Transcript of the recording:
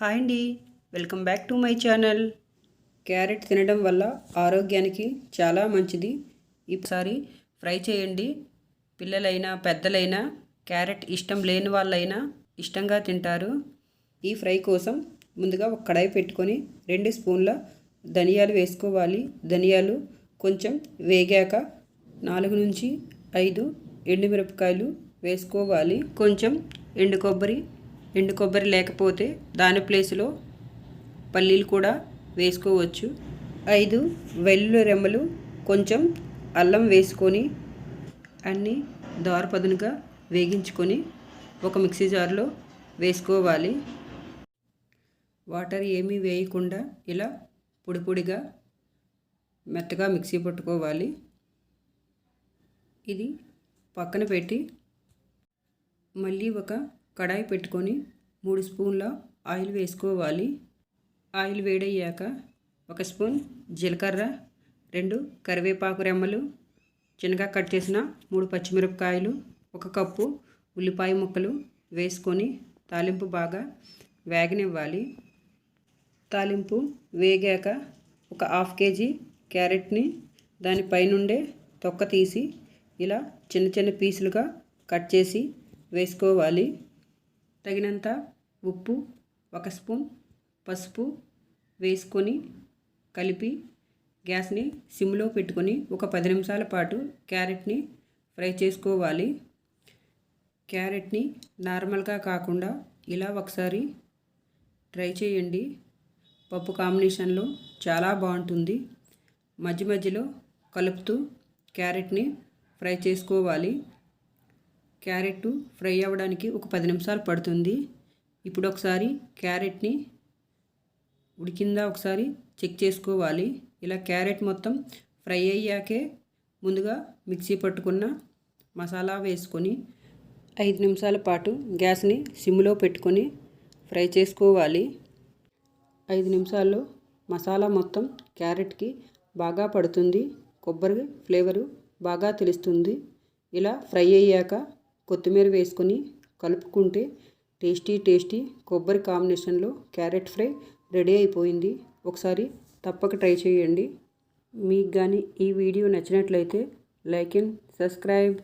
Hi అండి. Welcome back to my channel. Carrot తినడం వల్ల ఆరోగ్యానికి చాలా మంచిది. ఈసారి ఫ్రై చేయండి. పిల్లలైనా పెద్దలైనా క్యారెట్ ఇష్టం లేని వాళ్ళైనా ఇష్టంగా తింటారు. ఈ ఫ్రై కోసం ముందుగా ఒక కడాయి పెట్టుకొని రెండు స్పూన్ల ధనియాలు వేసుకోవాలి. ధనియాలు కొంచెం వేగాక నాలుగు నుంచి ఐదు ఎండుమిరపకాయలు వేసుకోవాలి. కొంచెం ఎండు కొబ్బరి ఎండు కొబ్బరి లేకపోతే దాని ప్లేస్లో పల్లీలు కూడా వేసుకోవచ్చు. ఐదు వెల్లుల్లి రెమ్మలు కొంచెం అల్లం వేసుకొని అన్నీ దారపదునుగా వేగించుకొని ఒక మిక్సీ జార్లో వేసుకోవాలి. వాటర్ ఏమీ వేయకుండా ఇలా పొడి పొడిగా మెత్తగా మిక్సీ పట్టుకోవాలి. ఇది పక్కన పెట్టి మళ్ళీ ఒక కడాయి పెట్టుకొని మూడు స్పూన్ల ఆయిల్ వేసుకోవాలి. ఆయిల్ వేడయ్యాక ఒక స్పూన్ జీలకర్ర రెండు కరివేపాకు రెమ్మలు చిన్నగా కట్ చేసిన మూడు పచ్చిమిరపకాయలు ఒక కప్పు ఉల్లిపాయ ముక్కలు వేసుకొని తాలింపు బాగా వేగనివ్వాలి. తాలింపు వేగాక ఒక హాఫ్ కేజీ క్యారెట్ని దానిపైనుండే తొక్క తీసి ఇలా చిన్న చిన్న పీసులుగా కట్ చేసి వేసుకోవాలి. తగినంత ఉప్పు ఒక స్పూన్ పసుపు వేసుకొని కలిపి గ్యాస్ని సిమ్లో పెట్టుకొని ఒక పది నిమిషాల పాటు క్యారెట్ని ఫ్రై చేసుకోవాలి. క్యారెట్ని నార్మల్గా కాకుండా ఇలా ఒకసారి ట్రై చేయండి. పప్పు కాంబినేషన్లో చాలా బాగుంటుంది. మధ్య మధ్యలో కలుపుతూ క్యారెట్ని ఫ్రై చేసుకోవాలి. క్యారెట్ ఫ్రై అవ్వడానికి ఒక పది నిమిషాలు పడుతుంది. ఇప్పుడు ఒకసారి క్యారెట్ని ఉడికిందా ఒకసారి చెక్ చేసుకోవాలి. ఇలా క్యారెట్ మొత్తం ఫ్రై అయ్యాకే ముందుగా మిక్సీ పట్టుకున్న మసాలా వేసుకొని ఐదు నిమిషాల పాటు గ్యాస్ని సిమ్లో పెట్టుకొని ఫ్రై చేసుకోవాలి. ఐదు నిమిషాల్లో మసాలా మొత్తం క్యారెట్కి బాగా పడుతుంది. కొబ్బరి ఫ్లేవరు బాగా తెలుస్తుంది. ఇలా ఫ్రై అయ్యాక కొత్తిమీర వేసుకొని కలుపుకుంటే టేస్టీ టేస్టీ కొబ్బరి కాంబినేషన్లో క్యారెట్ ఫ్రై రెడీ అయిపోయింది. ఒకసారి తప్పక ట్రై చేయండి. మీకు కానీ ఈ వీడియో నచ్చినట్లయితే లైక్ అండ్ సబ్స్క్రైబ్.